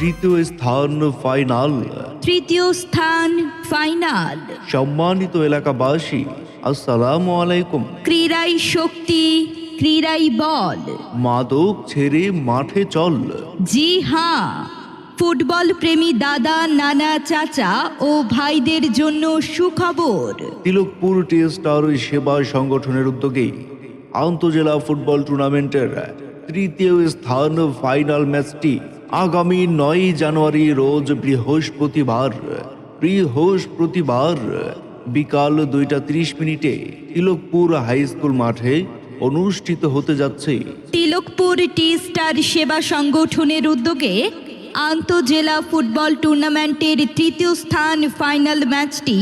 তৃতীয় স্থান ফাইনাল তৃতীয় স্থান ফাইনাল সম্মানিত এলাকাবাসী আসসালামু আলাইকুম। ক্রীড়াই শক্তি ক্রীড়াই বল। মাদক ছেড়ে মাঠে চল। জি হ্যাঁ ফুটবল প্রেমী দাদা নানা চাচা ও ভাইদের জন্য সুখবর। তিলকপুর টি স্টার সেবা সংগঠনের উদ্যোগে আন্তজেলা ফুটবল টুর্নামেন্টের তৃতীয় স্থান ফাইনাল ম্যাচটি আগামী নয় জানুয়ারি রোজ বৃহস্পতিবার বৃহস্পতিবার বিকাল দুইটা ত্রিশ মিনিটে তিলকপুর হাই স্কুল মাঠে অনুষ্ঠিত হতে যাচ্ছে। তিলকপুর টি স্টার সেবা সংগঠনের উদ্যোগে আন্তজেলা ফুটবল টুর্নামেন্টের তৃতীয় স্থান ফাইনাল ম্যাচটি